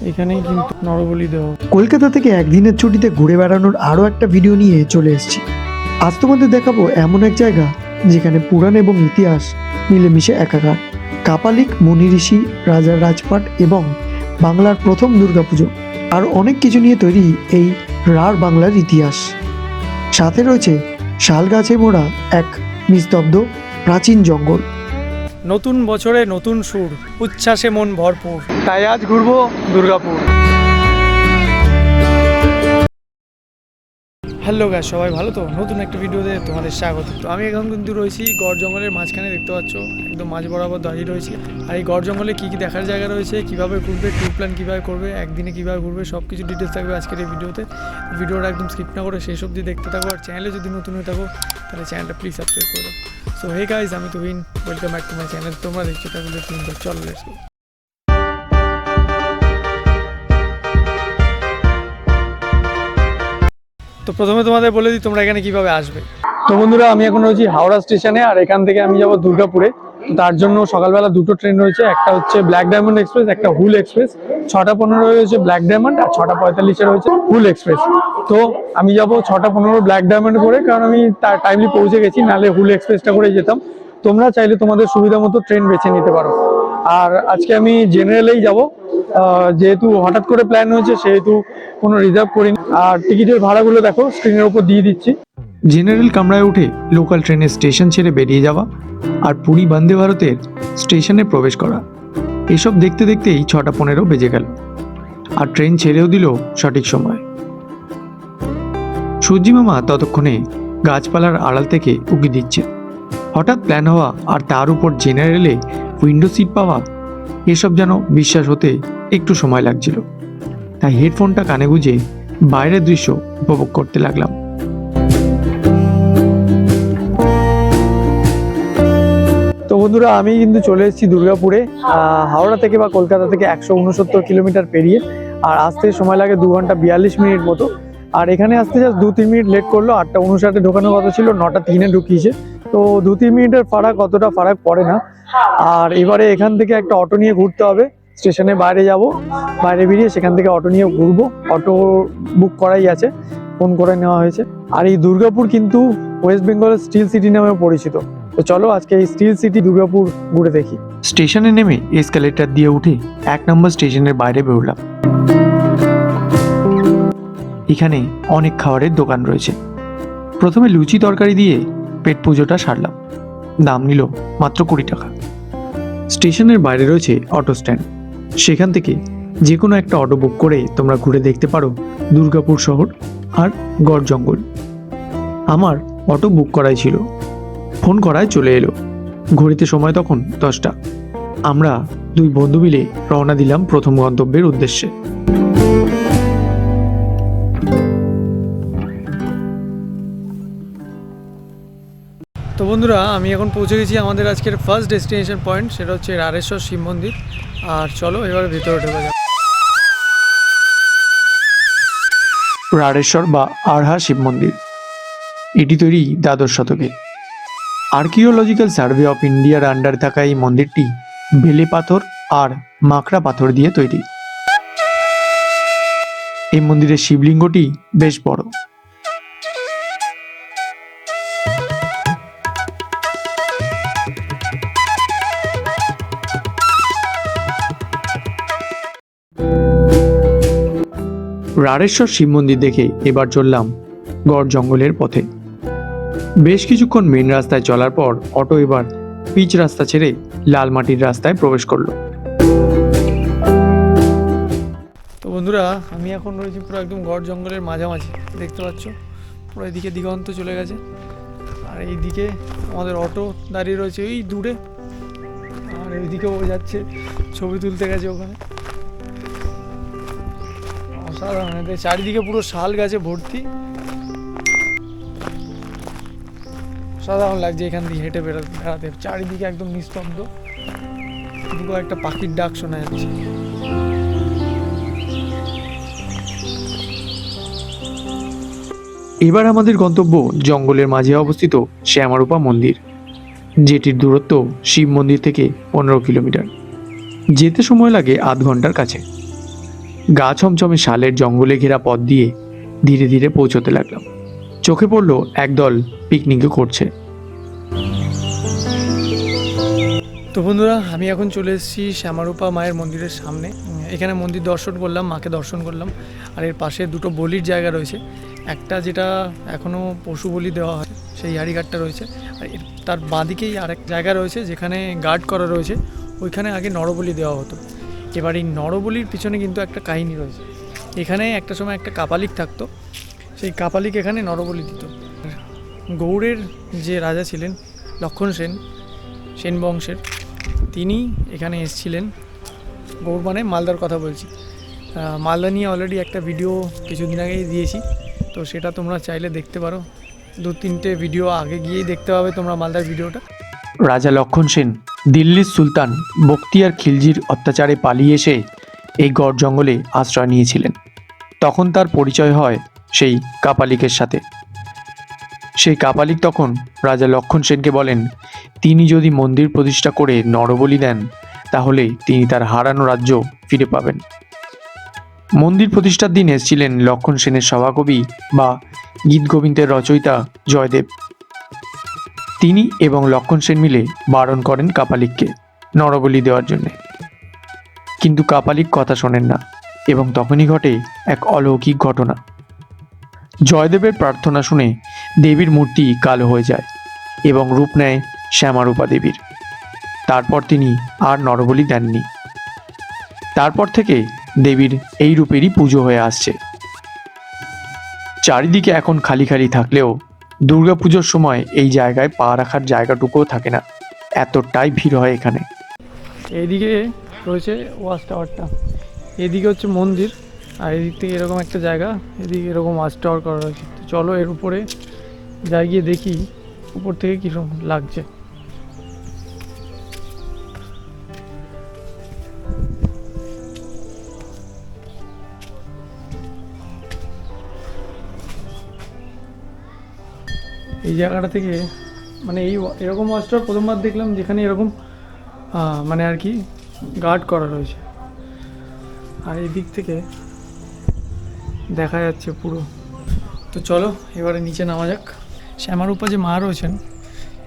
এখানেই কিন্তু নরবলি দেওয়া কলকাতা থেকে একদিনের ছুটিতে ঘুরে বেড়ানোর আরও একটা ভিডিও নিয়ে চলে এসেছি। আজ তোমাদের দেখাবো এমন এক জায়গা যেখানে পুরাণ এবং ইতিহাস মিলেমিশে একাকার। কাপালিক মুনি ঋষি রাজার রাজপাট এবং বাংলার প্রথম দুর্গাপুজো আর অনেক কিছু নিয়ে তৈরি এই রার বাংলার ইতিহাস। সাথে রয়েছে শাল গাছে মোড়া এক নিস্তব্ধ প্রাচীন জঙ্গল। নতুন বছরে নতুন সুর উচ্ছ্বাসে মন ভরপুর। তাই আজ ঘুরবো দুর্গাপুর। হ্যালো গাছ সবাই ভালো তো? নতুন একটা ভিডিওতে তোমাদের স্বাগত। তো আমি এখন কিন্তু রয়েছি গড় জঙ্গলের মাঝখানে দেখতে পাচ্ছ একদম মাঝ বরাবর দাঁড়িয়ে রয়েছি। আর এই গড় জঙ্গলে কী কী দেখার জায়গা রয়েছে কীভাবে ঘুরবে ট্যুর প্ল্যান কীভাবে করবে একদিনে কীভাবে ঘুরবে সব কিছু ডিটেলস থাকবে আজকের এই ভিডিওতে। ভিডিওটা একদম স্কিপ না করে শেষ অবধি দেখতে থাকো আর চ্যানেলে যদি নতুন হয়ে থাকো তাহলে চ্যানেলটা প্লিজ সাবস্ক্রাইব করে সো হে গাইজ আমি Tuhin welcome back to my channel তোমরা দেখছ তাহলে তুমি তো চলো লেটস গো তো প্রথমে তোমাদের বলে দিই তোমরা এখানে কীভাবে আসবে। তো বন্ধুরা, আমি এখন রয়েছি হাওড়া স্টেশনে, আর এখান থেকে আমি যাব দুর্গাপুরে। তার জন্য সকালবেলা দুটো ট্রেন রয়েছে, একটা হচ্ছে ব্ল্যাক ডায়মন্ড এক্সপ্রেস একটা হুল এক্সপ্রেস ছটা পনেরো রয়েছে ব্ল্যাক ডায়মন্ড আর ছটা পঁয়তাল্লিশে রয়েছে হুল এক্সপ্রেস তো আমি যাব ছটা পনেরো ব্ল্যাক ডায়মন্ড করে, কারণ আমি তার টাইমলি পৌঁছে গেছি, নাহলে হুল এক্সপ্রেসটা করে যেতাম। তোমরা চাইলে তোমাদের সুবিধা মতো ট্রেন বেছে নিতে পারো। আর আজকে আমি জেনারেলেই যাব। যেহেতু হঠাৎ করে প্ল্যান হয়েছে, সেহেতু কোনো রিজার্ভ করিনি। আর টিকিটের ভাড়াগুলো দেখো স্ক্রিনের উপর দিয়ে দিচ্ছি। জেনারেল কামরায় উঠে লোকাল ট্রেনের স্টেশন ছেড়ে বেরিয়ে যাওয়া আর পুরী বন্দে ভারতের স্টেশনে প্রবেশ করা। এসব দেখতে দেখতেই ছটা পনেরো বেজে গেল আর ট্রেন ছেড়েও দিল সঠিক সময়। মামা ততক্ষণে গাছপালার আড়াল থেকে উকি দিচ্ছে। হঠাৎ প্ল্যান হওয়া আর তার উপর জেনারেলে উইন্ডো সিট পাওয়া, এসব যেন বিশ্বাস হতে একটু সময় লাগছিল। তাই হেডফোনটা কানে গুঁজে বাইরের দৃশ্য উপভোগ করতে লাগলাম। বন্ধুরা আমি কিন্তু চলে এসেছি দুর্গাপুরে আহ, হাওড়া থেকে বা কলকাতা থেকে একশো উনসত্তর কিলোমিটার পেরিয়ে। আর আসতে সময় লাগে দু ঘণ্টা বিয়াল্লিশ মিনিট মতো। আর এখানে আসতে জাস্ট দু তিন মিনিট লেট করল আটটা উনষাটে ঢোকানোর কথা ছিল নটা তিনে ঢুকিয়েছে। তো দু তিন মিনিটের ফারাক অতটা ফারাক পড়ে না। আর এবারে এখান থেকে একটা অটো নিয়ে ঘুরতে হবে স্টেশনে বাইরে যাব। বাইরে বেরিয়ে সেখান থেকে অটো নিয়ে ঘুরবো। অটো বুক করাই আছে ফোন করে নেওয়া হয়েছে। আর এই দুর্গাপুর কিন্তু ওয়েস্ট বেঙ্গলের স্টিল সিটি নামে পরিচিত। তো চলো আজকে এই স্টিল সিটি দুর্গাপুর ঘুরে দেখি। স্টেশনে নেমে এসকালেটার দিয়ে উঠে এক নম্বর স্টেশনের বাইরে বেরোলাম। এখানে অনেক খাবারের দোকান রয়েছে। প্রথমে লুচি তরকারি দিয়ে পেট পুজোটা সারলাম। দাম নিল মাত্র কুড়ি টাকা। স্টেশনের বাইরে রয়েছে অটো স্ট্যান্ড সেখান থেকে যে কোনো একটা অটো বুক করে তোমরা ঘুরে দেখতে পারো দুর্গাপুর শহর আর গড় জঙ্গল। আমার অটো বুক করাই ছিল। ফোন করায় চলে এলো। ঘড়িতে সময় তখন দশটা। আমরা দুই বন্ধু মিলে রওনা দিলাম প্রথম গন্তব্যের উদ্দেশ্যে। তো বন্ধুরা আমি এখন পৌঁছে গেছি আমাদের আজকের ফার্স্ট ডেস্টিনেশন পয়েন্ট সেটা হচ্ছে রারেশ্বর শিব মন্দির। আর চলো এবার ভিতরে ঢোকা যাক রাড়েশ্বর বা আরহা শিব মন্দির। এটি তৈরি দ্বাদশ শতকে। আর্কিওলজিক্যাল সার্ভে অফ ইন্ডিয়ার আন্ডারে থাকা এই মন্দিরটি বেলে পাথর আর মাকড়া পাথর দিয়ে তৈরি। এই মন্দিরের শিবলিঙ্গটি বেশ বড়। রাড়েশ্বর শিব মন্দির দেখে এবার চললাম গড় জঙ্গলের পথে। বেশ কিছুক্ষণ মেন রাস্তায় চলার পর অটো এবার পিচ রাস্তা ছেড়ে লাল মাটির রাস্তায় প্রবেশ করল। তো বন্ধুরা, আমি এখন রয়েছি পুরো একদম গড় জঙ্গলের মাঝামাঝি, দেখতে পাচ্ছ? পুরো এদিকে দিগন্ত চলে গেছে। আর এইদিকে আমাদের অটো দাঁড়িয়ে রয়েছে ওই দূরে। আর এইদিকে ও যাচ্ছে, ছবি তুলতে গেছে ওখানে। অসাধারণ চারিদিকে পুরো শাল গাছে ভর্তি। অসাধারণ লাগছে এখান দিয়ে হেঁটে বেড়াতে বেড়াতে। চারিদিকে একদম নিস্তব্ধ। দুটো একটা পাখির ডাক শোনা যাচ্ছে। এবার আমাদের গন্তব্য জঙ্গলের মাঝে অবস্থিত শ্যামারূপা মন্দির, যেটির দূরত্ব শিব মন্দির থেকে পনেরো কিলোমিটার। যেতে সময় লাগে আধ ঘণ্টার কাছে। গা ছমছমে শালের জঙ্গলে ঘেরা পথ দিয়ে ধীরে ধীরে পৌঁছতে লাগলাম। চোখে পড়ল একদল পিকনিকও করছে। তো বন্ধুরা, আমি এখন চলে এসেছি শ্যামারূপা মায়ের মন্দিরের সামনে। এখানে মন্দির দর্শন করলাম, মাকে দর্শন করলাম, আর এর পাশে দুটো বলির জায়গা রয়েছে। একটা যেটা এখনও পশু বলি দেওয়া হয়, সেই হাড়িঘাটটা রয়েছে। আর তার বাঁদিকেই আরেক জায়গা রয়েছে, যেখানে গার্ড করা রয়েছে। ওইখানে আগে নরবলি দেওয়া হতো। এবার এই নরবলির পিছনে কিন্তু একটা কাহিনী রয়েছে। এখানে একটা সময় একটা কাপালিক থাকতো সেই কাপালিক এখানে নরবলি দিত গৌড়ের যে রাজা ছিলেন, লক্ষণ সেন সেন বংশের তিনি এখানে এসেছিলেন। গৌড় মানে মালদার কথা বলছি। মালদা নিয়ে অলরেডি একটা ভিডিও কিছুদিন আগেই দিয়েছি, তো সেটা তোমরা চাইলে দেখতে পারো। দু তিনটে ভিডিও আগে গিয়েই দেখতে পাবে তোমরা মালদার ভিডিওটা রাজা লক্ষণ সেন, দিল্লির সুলতান বক্তিয়ার খিলজির অত্যাচারে পালিয়ে এসে এই গড় জঙ্গলে আশ্রয় নিয়েছিলেন। তখন তার পরিচয় হয় সেই কাপালিকের সাথে। সেই কাপালিক তখন রাজা লক্ষণ সেনকে বলেন, তিনি যদি মন্দির প্রতিষ্ঠা করে নরবলি দেন, তাহলে তিনি তার হারানো রাজ্য ফিরে পাবেন। মন্দির প্রতিষ্ঠার দিন এসেছিলেন লক্ষণ সেনের সভাকবি বা গীত গোবিন্দের রচয়িতা জয়দেব। তিনি এবং লক্ষণ সেন মিলে বারণ করেন কাপালিককে নরবলি দেওয়ার জন্যে। কিন্তু কাপালিক কথা শোনেন না এবং তখনই ঘটে এক অলৌকিক ঘটনা। জয়দেবের প্রার্থনা শুনে দেবীর মূর্তি কালো হয়ে যায় এবং রূপ নেয় শ্যামারূপা দেবীর। তারপর তিনি আর নরবলি দেননি। তারপর থেকে দেবীর এই রূপেরই পুজো হয়ে আসছে। চারিদিকে এখন খালি খালি থাকলেও দুর্গাপুজোর সময় এই জায়গায় পা রাখার জায়গাটুকুও থাকে না। এতটাই ভিড় হয় এখানে। এইদিকে রয়েছে ওয়াচ টাওয়ারটা। এদিকে হচ্ছে মন্দির। আর এদিক থেকে এরকম একটা জায়গা, এদিকে এরকম ওয়াচ টাওয়ার করা রয়েছে। তো চলো এর উপরে যাই গিয়ে দেখি উপর থেকে কীরকম লাগছে। এই জায়গাটা থেকে মানে এই এরকম ওয়াচ প্রথমবার দেখলাম যেখানে এরকম মানে আর কি গার্ড করা রয়েছে। আর এই দিক থেকে দেখা যাচ্ছে পুরো। তো চলো, এবারে নিচে নামা যাক। শ্যামার শ্যামারূপা যে মা রয়েছেন,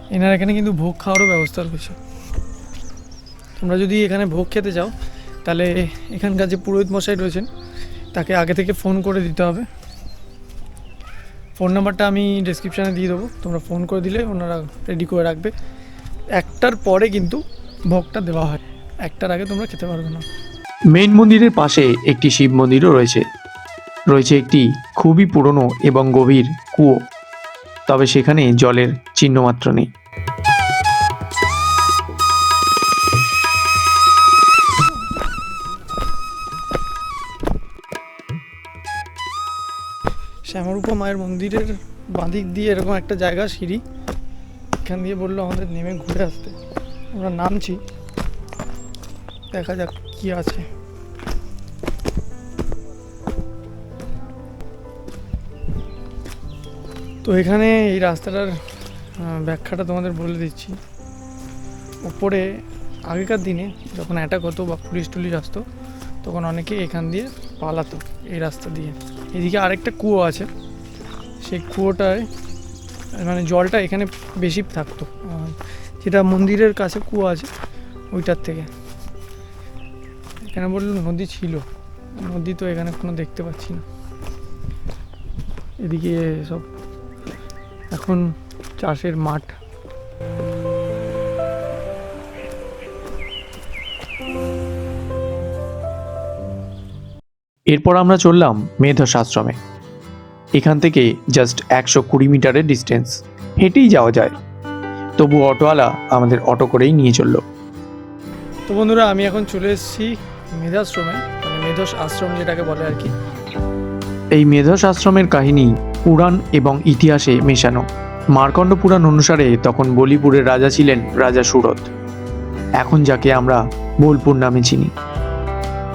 এনার এখানে কিন্তু ভোগ খাওয়ারও ব্যবস্থা রয়েছে। তোমরা যদি এখানে ভোগ খেতে চাও, তাহলে এখানকার যে পুরোহিত মশাই রয়েছেন, তাকে আগে থেকে ফোন করে দিতে হবে। ফোন নাম্বারটা আমি ডেসক্রিপশানে দিয়ে দেবো। তোমরা ফোন করে দিলে ওনারা রেডি করে রাখবে। একটার পরে কিন্তু ভোগটা দেওয়া হয়। একটার আগে তোমরা খেতে পারবে না। মেইন মন্দিরের পাশে একটি শিব মন্দিরও রয়েছে। রয়েছে একটি খুবই পুরনো এবং গভীর কুয়ো, তবে সেখানে জলের চিহ্ন মাত্র নেই। শ্যামারূপা মায়ের মন্দিরের বাঁদিক দিয়ে এরকম একটা জায়গা, সিঁড়ি, এখান দিয়ে বলল আমাদের নেমে ঘুরে আসতে। আমরা নামছি, দেখা যাক কি আছে। তো এখানে এই রাস্তাটার ব্যাখ্যাটা তোমাদের বলে দিচ্ছি। উপরে, আগেকার দিনে যখন অ্যাটাক হতো বা পুলিশ টুলিশ আসতো, তখন অনেকে এখান দিয়ে পালাতো এই রাস্তা দিয়ে। এদিকে আরেকটা কুয়ো আছে, সেই কুয়োটায় মানে জলটা এখানে বেশি থাকতো। যেটা মন্দিরের কাছে কুয়ো আছে, ওইটার থেকে। এখানে বলল নদী ছিল, নদী তো এখানে কোনো দেখতে পাচ্ছি না। এদিকে সব এখন চাষের মাঠ। এরপর আমরা চললাম মেধস আশ্রমে এখান থেকে জাস্ট একশো কুড়ি মিটারের ডিস্টেন্স হেঁটেই যাওয়া যায়। তবু অটোওয়ালা আমাদের অটো করেই নিয়ে চলল। তো বন্ধুরা আমি এখন চলে এসেছি মেধাশ্রমে মানে মেধস আশ্রম যেটাকে বলে আর কি। এই মেধস আশ্রমের কাহিনী পুরাণ এবং ইতিহাসে মেশানো। মার্কণ্ড পুরাণ অনুসারে তখন বলিপুরের রাজা ছিলেন রাজা সুরত এখন যাকে আমরা বোলপুর নামে চিনি।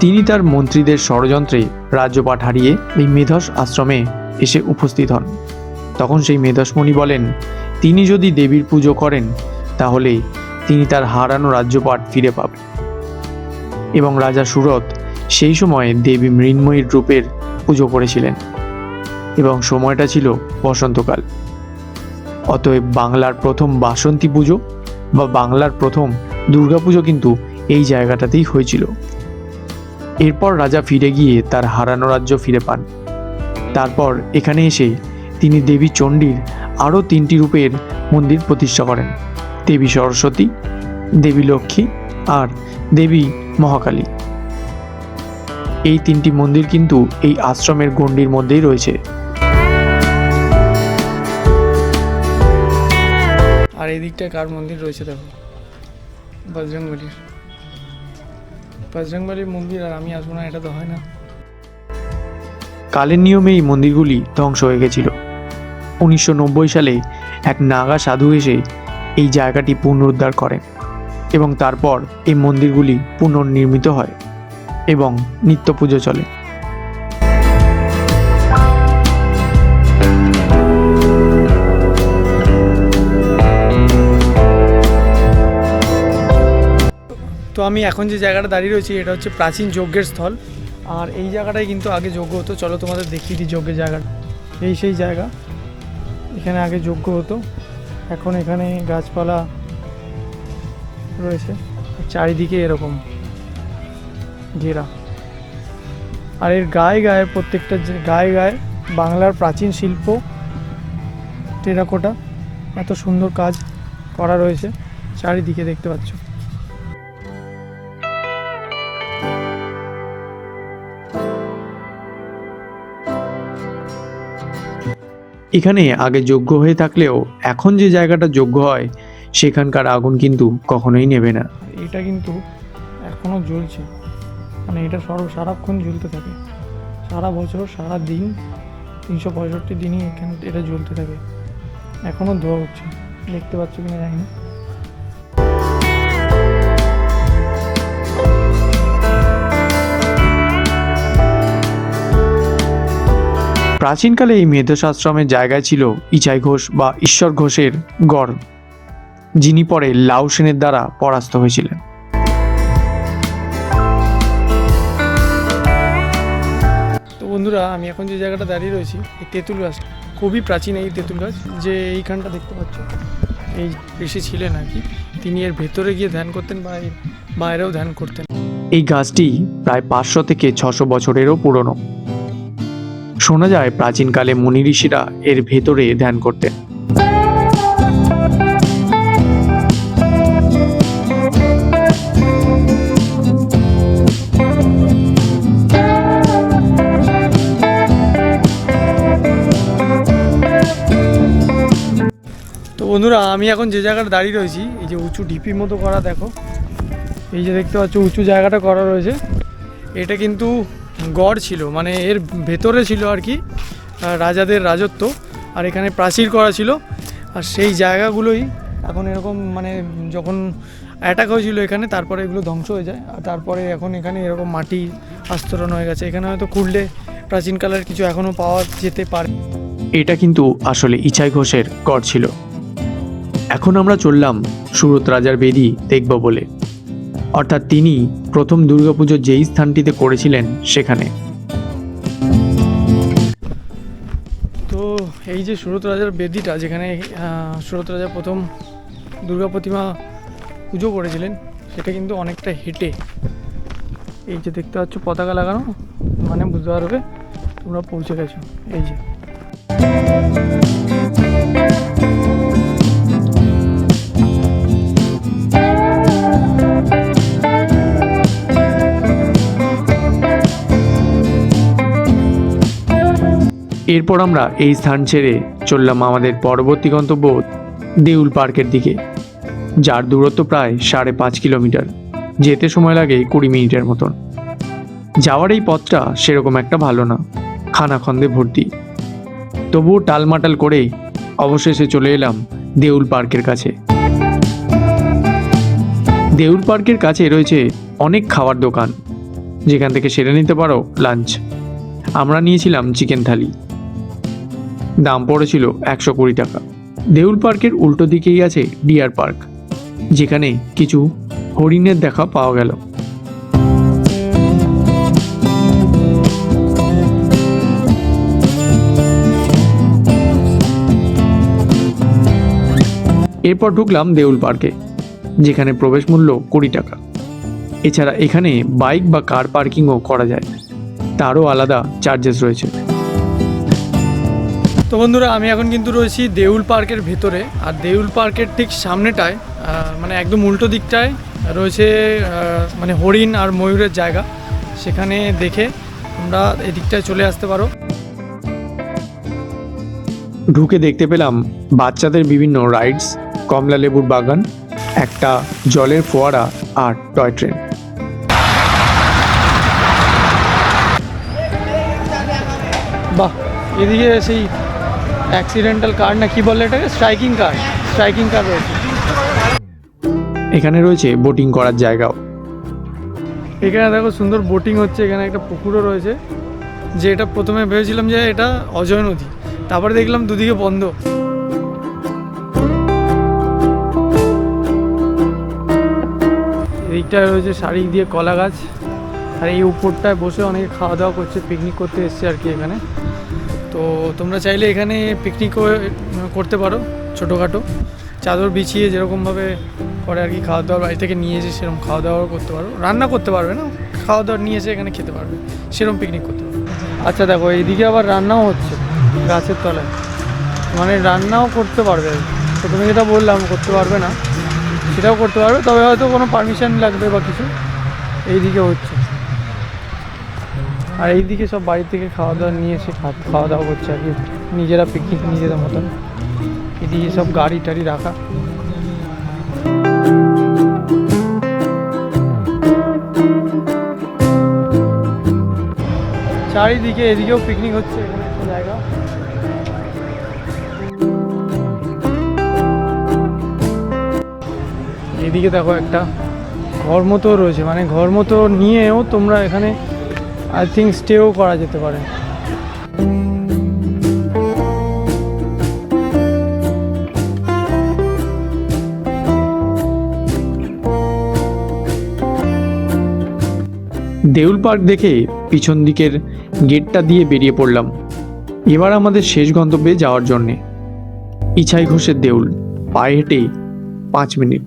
তিনি তার মন্ত্রীদের ষড়যন্ত্রে রাজ্যপাট হারিয়ে এই মেধস আশ্রমে এসে উপস্থিত হন। তখন সেই মেধসমণি বলেন, তিনি যদি দেবীর পুজো করেন, তাহলে তিনি তার হারানো রাজ্যপাট ফিরে পাবেন। এবং রাজা সুরত সেই সময়ে দেবী মৃন্ময়ীর রূপের পুজো করেছিলেন। এবং সময়টা ছিল বসন্তকাল। অতএব বাংলার প্রথম বাসন্তী পুজো বা বাংলার প্রথম দুর্গাপুজো কিন্তু এই জায়গাটাতেই হয়েছিল। এরপর রাজা ফিরে গিয়ে তার হারানো রাজ্য ফিরে পান। তারপর এখানে এসে তিনি দেবী চণ্ডীর আরও তিনটি রূপের মন্দির প্রতিষ্ঠা করেন। দেবী সরস্বতী, দেবী লক্ষ্মী আর দেবী মহাকালী। এই তিনটি মন্দির কিন্তু এই আশ্রমের গণ্ডির মধ্যেই রয়েছে। আর এই দিকটা কার মন্দির রয়েছে দেখো? বজরংবলির। বজরংবলির মন্দির আর আমি আসব না, এটা তো হয় না। কালের নিয়মে এই মন্দিরগুলি ধ্বংস হয়ে গেছিল। উনিশশো নব্বই সালে এক নাগা সাধু এসে এই জায়গাটি পুনরুদ্ধার করেন এবং তারপর এই মন্দিরগুলি পুনর্নির্মিত হয় এবং নিত্য পুজো চলে। তো আমি এখন যে জায়গাটা দাঁড়িয়ে রয়েছি, এটা হচ্ছে প্রাচীন যজ্ঞের স্থল। আর এই জায়গাটাই কিন্তু আগে যজ্ঞ হতো। চলো তোমাদের দেখিয়ে দিই যজ্ঞের জায়গাটা এই সেই জায়গা। এখানে আগে যজ্ঞ হতো। এখন এখানে গাছপালা রয়েছে। চারিদিকে এরকম ঘেরা। আর এর গায়ে গায়ে প্রত্যেকটা গায়ে গায়ে বাংলার প্রাচীন শিল্প টেরাকোটা। এত সুন্দর কাজ করা রয়েছে। চারিদিকে দেখতে পাচ্ছ। এখানে আগে যোগ্য হয়ে থাকলেও এখন যে জায়গাটা যোগ্য হয়, সেখানকার আগুন কিন্তু কখনোই নেবে না। এটা কিন্তু এখনও জ্বলছে। মানে এটা সর্ব, সারাক্ষণ জ্বলতে থাকে। সারা বছর, সারা দিন, তিনশো পঁয়ষট্টি দিনই এখানে এটা জ্বলতে থাকে। এখনও ধোয়া হচ্ছে। দেখতে পাচ্ছ কিনা জানি না। প্রাচীনকালে এই মেধসাশ্রমের জায়গায় ছিল ইচাই ঘোষ বা ঈশ্বর ঘোষের গড় যিনি পরে লাউ সেনের দ্বারা পরাস্ত হয়েছিলেন। তো বন্ধুরা আমি এখন যে জায়গাটা দাঁড়িয়ে রয়েছি এই তেঁতুল গাছ খুবই প্রাচীন এই তেঁতুল গাছ যে এইখানটা দেখতে পাচ্ছ এই ঋষি ছিলেন আর কি। তিনি এর ভেতরে গিয়ে ধ্যান করতেন বা বাইরেও ধ্যান করতেন। এই গাছটি প্রায় পাঁচশো থেকে ছশো বছরেরও পুরনো। শোনা যায় প্রাচীনকালে মুনি ঋষিরা এর ভেতরে ধ্যান করতেন। তো বন্ধুরা, আমি এখন যে জায়গাটা দাঁড়িয়ে রয়েছি, এই যে উঁচু ঢিপির মতো করা, দেখো। এই যে দেখতে পাচ্ছ, উঁচু জায়গাটা করা রয়েছে। এটা কিন্তু গড় ছিল মানে এর ভেতরে ছিল আর কি রাজাদের রাজত্ব, আর এখানে প্রাচীর করা ছিল, আর সেই জায়গাগুলোই এখন এরকম মানে যখন অ্যাটাক হয়েছিল এখানে, তারপরে এগুলো ধ্বংস হয়ে যায়, আর তারপরে এখন এখানে এরকম মাটি আস্তরণ হয়ে গেছে, এখানে হয়তো খুঁড়লে প্রাচীনকালের কিছু এখনও পাওয়া যেতে পারে। এটা কিন্তু আসলে ইচাই ঘোষের গড় ছিল। এখন আমরা চললাম সুরত রাজার বেদি দেখব বলে। অর্থাৎ তিনি প্রথম দুর্গাপুজো যেই স্থানটিতে করেছিলেন সেখানে। তো এই যে সুরত রাজার বেদিটা, যেখানে সুরত রাজা প্রথম দুর্গা প্রতিমা পুজো করেছিলেন, সেটা কিন্তু অনেকটা হেঁটে। এই যে দেখতে পাচ্ছ পতাকা লাগানো মানে বুঝতে পারবে তোমরা পৌঁছে গেছো। এই যে। এরপর আমরা এই স্থান ছেড়ে চললাম আমাদের পরবর্তী গন্তব্য দেউল পার্কের দিকে, যার দূরত্ব প্রায় সাড়ে পাঁচ কিলোমিটার। যেতে সময় লাগে কুড়ি মিনিটের মতন। যাওয়ার এই পথটা সেরকম একটা ভালো না, খানাখন্দে ভর্তি। তবুও টালমাটাল করে অবশেষে চলে এলাম দেউল পার্কের কাছে। দেউল পার্কের কাছে রয়েছে অনেক খাওয়ার দোকান। যেখান থেকে সেরে নিতে পারো লাঞ্চ। আমরা নিয়েছিলাম চিকেন থালি। দাম পড়েছিল একশো কুড়ি টাকা। দেউল পার্কের উল্টো দিকেই আছে ডিয়ার পার্ক, যেখানে কিছু হরিণের দেখা পাওয়া গেল। এরপর ঢুকলাম দেউল পার্কে, যেখানে প্রবেশ মূল্য কুড়ি টাকা। এছাড়া এখানে বাইক বা কার পার্কিংও করা যায়। তারও আলাদা চার্জেস রয়েছে। তো বন্ধুরা আমি এখন কিন্তু রয়েছি দেউল পার্কের ভেতরে। আর দেউল পার্কের ঠিক সামনেটায় মানে একদম উল্টো দিকটায় রয়েছে মানে হরিণ আর ময়ূরের জায়গা। সেখানে দেখে তোমরা এদিকটায় চলে আসতে পারো। ঢুকে দেখতে পেলাম বাচ্চাদের বিভিন্ন রাইডস কমলা লেবুর বাগান একটা জলের ফোয়ারা আর টয় ট্রেন বাহ এদিকে সেই অ্যাক্সিডেন্টাল কার না কি বলে এটাকে? স্ট্রাইকিং কার স্ট্রাইকিং কার রয়েছে। এখানে রয়েছে বোটিং করার জায়গাও। এখানে দেখো সুন্দর বোটিং হচ্ছে এখানে একটা পুকুরও রয়েছে। যে এটা প্রথমে ভেবেছিলাম যে এটা অজয় নদী তারপরে দেখলাম দুদিকে বন্ধ। এইটায় রয়েছে শাড়ি দিয়ে কলা গাছ আর এই উপরটায় বসে অনেকে খাওয়া দাওয়া করছে পিকনিক করতে এসছে আর কি এখানে। তো তোমরা চাইলে এখানে পিকনিকও করতে পারো, ছোটোখাটো। চাদর বিছিয়ে যেরকমভাবে করে আর কি খাওয়া দাওয়া বাড়ি থেকে নিয়ে এসে সেরকম খাওয়া দাওয়াও করতে পারো। রান্না করতে পারবে না খাওয়া দাওয়া নিয়ে এসে এখানে খেতে পারবে, সেরকম পিকনিক করতে পারবে। আচ্ছা দেখো, এইদিকে আবার রান্নাও হচ্ছে, গাছের তলায়। মানে রান্নাও করতে পারবে। তো তুমি যেটা বললাম, করতে পারবে না। সেটাও করতে পারবে, তবে হয়তো কোনো পারমিশন লাগবে বা কিছু। এইদিকে হচ্ছে। আর এইদিকে সব বাড়ি থেকে খাওয়া দাওয়া নিয়ে এসে খাওয়া দাওয়া করছে আর কি। নিজেরা পিকনিক নিজেদের মতন। এদিকে সব গাড়ি টাড়ি রাখা। চারিদিকে এদিকেও পিকনিক হচ্ছে, এখানে একটা জায়গা। এদিকে দেখো একটা ঘর মতো রয়েছে মানে ঘর মতো নিয়েও তোমরা এখানে আই থিঙ্ক স্টেও করা যেতে পারে। দেউল পার্ক দেখে পিছন দিকের গেটটা দিয়ে বেরিয়ে পড়লাম। এবার আমাদের শেষ গন্তব্যে যাওয়ার জন্যে। ইছাই ঘোষের দেউল, পায়ে হেঁটে পাঁচ মিনিট।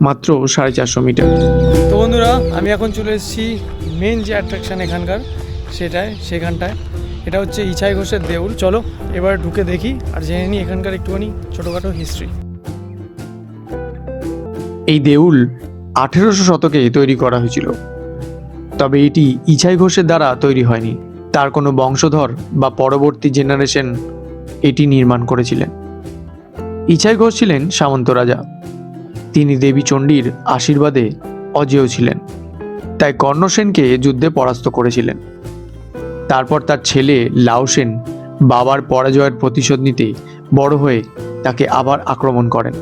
মাত্র সাড়ে চারশো মিটার। তো বন্ধুরা আমি এখন চলে এসেছি মেন যে অ্যাট্রাকশন এখানকার সেটায় সেখানটায়। এটা হচ্ছে ইছাই ঘোষের দেউল। চলো এবার ঢুকে দেখি আর জেনে নিই এখানকার একটুখানি ছোটোখাটো হিস্ট্রি এই দেউল আঠেরোশো শতকে তৈরি করা হয়েছিল। তবে এটি ইছাই ঘোষের দ্বারা তৈরি হয়নি। তার কোনো বংশধর বা পরবর্তী জেনারেশন এটি নির্মাণ করেছিলেন। ইছাই ঘোষ ছিলেন সামন্ত রাজা। তিনি দেবী চণ্ডীর আশীর্বাদে অজেয় ছিলেন। তাই কর্ণসেনকে যুদ্ধে পরাস্ত করেছিলেন। তারপর তার ছেলে লাউসেন বাবার পরাজয়ের প্রতিশোধ নিতে বড় হয়ে তাকে আবার আক্রমণ করেন।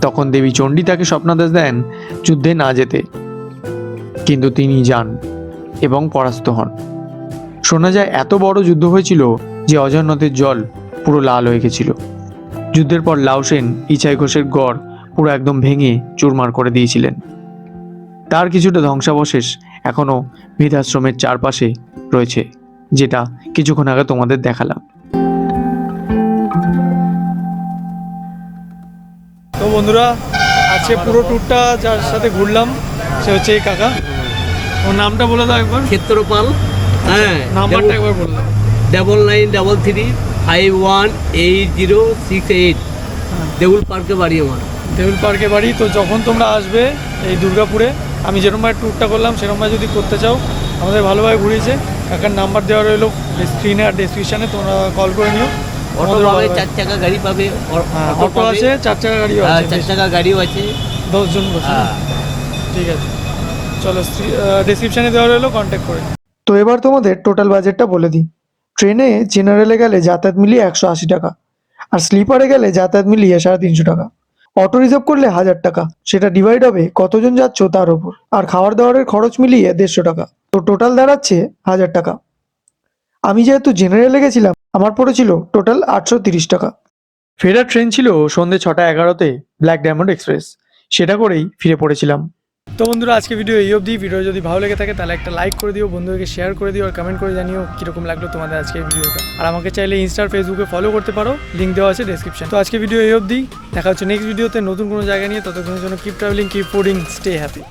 তখন দেবী চণ্ডী তাকে স্বপ্নাদেশ দেন যুদ্ধে না যেতে। কিন্তু তিনি যান এবং পরাস্ত হন। শোনা যায়, এত বড় যুদ্ধ হয়েছিল যে অজয় নদের জল পুরো লাল হয়ে গেছিল। যুদ্ধের পর লাউসেন ইচাই ঘোষের গড় পুরো একদম ভেঙে চুরমার করে দিয়েছিলেন। তার কিছুটা ধ্বংসাবশেষ এখনও বৃদ্ধাশ্রমের চারপাশে রয়েছে যেটা কিছুক্ষণ আগে তোমাদের দেখালাম। তো বন্ধুরা আজকে পুরো ট্যুরটা যার সাথে ঘুরলাম সে হচ্ছে এই কাকা। ওর নামটা বলে দাও একবার। ক্ষেত্রপাল হ্যাঁ নাম্বারটা একবার বলে দাও। Double nine double three five one eight zero six eight Deul পার্কে বাড়ি আমার। দেউল পার্কে বাড়ি। তো যখন তোমরা আসবে এই দুর্গাপুরে আমি যেরকমভাবে ট্যুরটা করলাম সেরকমভাবে যদি করতে চাও আমাদের ভালোভাবে ঘুরিয়েছে। কাকার নাম্বার দেওয়া রইল স্ক্রিনে আর ডেসক্রিপশানে তোমরা কল করে নিও। অটো পাবে চার চাকা গাড়ি পাবে হ্যাঁ, অটো অটো আছে চার চাকা গাড়িও হ্যাঁ, আছে চার চাকা গাড়িও আছে। দশজন বসে। হ্যাঁ। ঠিক আছে। চলো ডেসক্রিপশানে দেওয়া রইল কন্ট্যাক্ট করে। তো এবার তোমাদের টোটাল বাজেটটা বলে দিই। ট্রেনে জেনারেলে গেলে যাতায়াত মিলিয়ে একশো আশি টাকা আর স্লিপারে গেলে যাতায়াত মিলিয়ে সাড়ে তিনশো টাকা। অটো রিজার্ভ করলে হাজার টাকা। সেটা ডিভাইড হবে কতজন যাচ্ছ তার ওপর। আর খাওয়ার দাওয়ারের খরচ মিলিয়ে দেড়শো টাকা। তো টোটাল দাঁড়াচ্ছে হাজার টাকা। আমি যেহেতু জেনারেলে গেছিলাম, আমার পড়েছিল টোটাল আটশো তিরিশ টাকা। ফেরার ট্রেন ছিল সন্ধ্যে ছটা এগারোতে ব্ল্যাক ডায়মন্ড এক্সপ্রেস সেটা করেই ফিরে পড়েছিলাম। তো বন্ধুরা, আজকে ভিডিও এই অবধি। ভিডিও যদি ভালো লেগে থাকে, তাহলে একটা লাইক করে দিও, বন্ধুদেরকে শেয়ার করে দিও, আর কমেন্ট করে জানিও কীরকম লাগল তোমাদের আজকে ভিডিওটা আর আমাকে চাইলে ইনস্টার ফেসবুকে ফলো করতে পারো লিঙ্ক দেওয়া আছে ডিসক্রিপশন তো আজকে ভিডিও এই অবধি। দেখা হচ্ছে নেক্সট ভিডিওতে নতুন কোনো জায়গা নিয়ে। ততক্ষণের জন্য keep travelling keep fooding stay happy